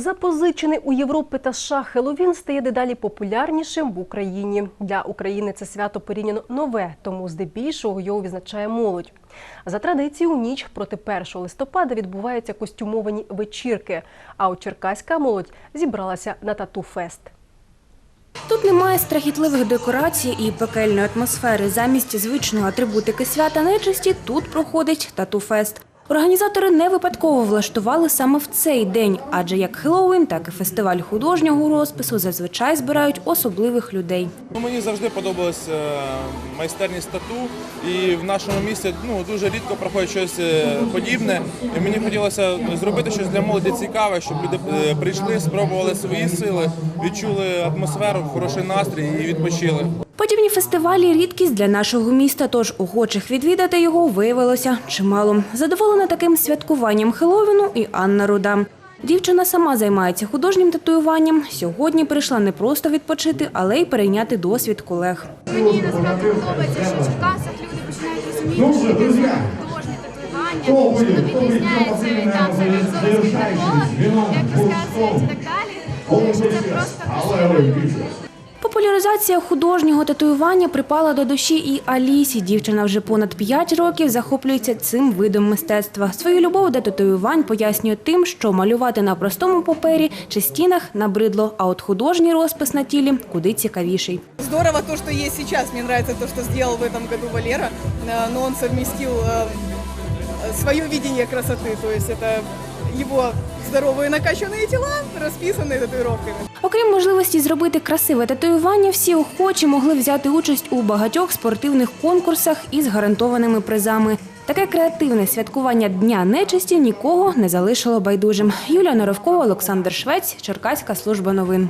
Запозичений у Європи та США Хеллоуін стає дедалі популярнішим в Україні. Для України це свято порівняно нове, тому здебільшого його відзначає молодь. За традицією, у ніч проти 1 листопада відбуваються костюмовані вечірки. А от черкаська молодь зібралася на тату-фест. Тут немає страхітливих декорацій і пекельної атмосфери. Замість звичної атрибутики свята нечисті тут проходить тату-фест. Організатори не випадково влаштували саме в цей день, адже як Хеллоуін, так і фестиваль художнього розпису зазвичай збирають особливих людей. Ну, Мені завжди подобалась е, майстерність тату, і в нашому місті ну, дуже рідко проходить щось е, подібне. І мені хотілося зробити щось для молоді цікаве, щоб люди е, прийшли, спробували свої сили, відчули атмосферу, хороший настрій і відпочили. Подібні фестивалі рідкість для нашого міста, тож охочих відвідати його виявилося чимало. Задоволена таким святкуванням Хеллоуіну і Анна Руда. Дівчина сама займається художнім татуюванням. Сьогодні прийшла не просто відпочити, але й перейняти досвід колег. Мені насправді подобається, що в Черкасах люди починають розуміти, що таке художнє татуювання, що воно відрізняється від там картонах, як розказують і так далі, що це просто. Популяризація художнього татуювання припала до душі і Алісі. Дівчина вже понад 5 років захоплюється цим видом мистецтва. Свою любов до татуювань пояснює тим, що малювати на простому папері чи стінах набридло, а от художній розпис на тілі куди цікавіший. Здорово то, что есть сейчас. Мне нравится то, что сделал в этом году Валера. Э, Но он совместил э, свое видение красоты. То есть это его здоровые накачанные тела, расписанные татуировками. Окрім можливості зробити красиве татуювання, всі охочі могли взяти участь у багатьох спортивних конкурсах із гарантованими призами. Таке креативне святкування Дня нечисті нікого не залишило байдужим. Юлія Норовкова, Олександр Швець, Черкаська служба новин.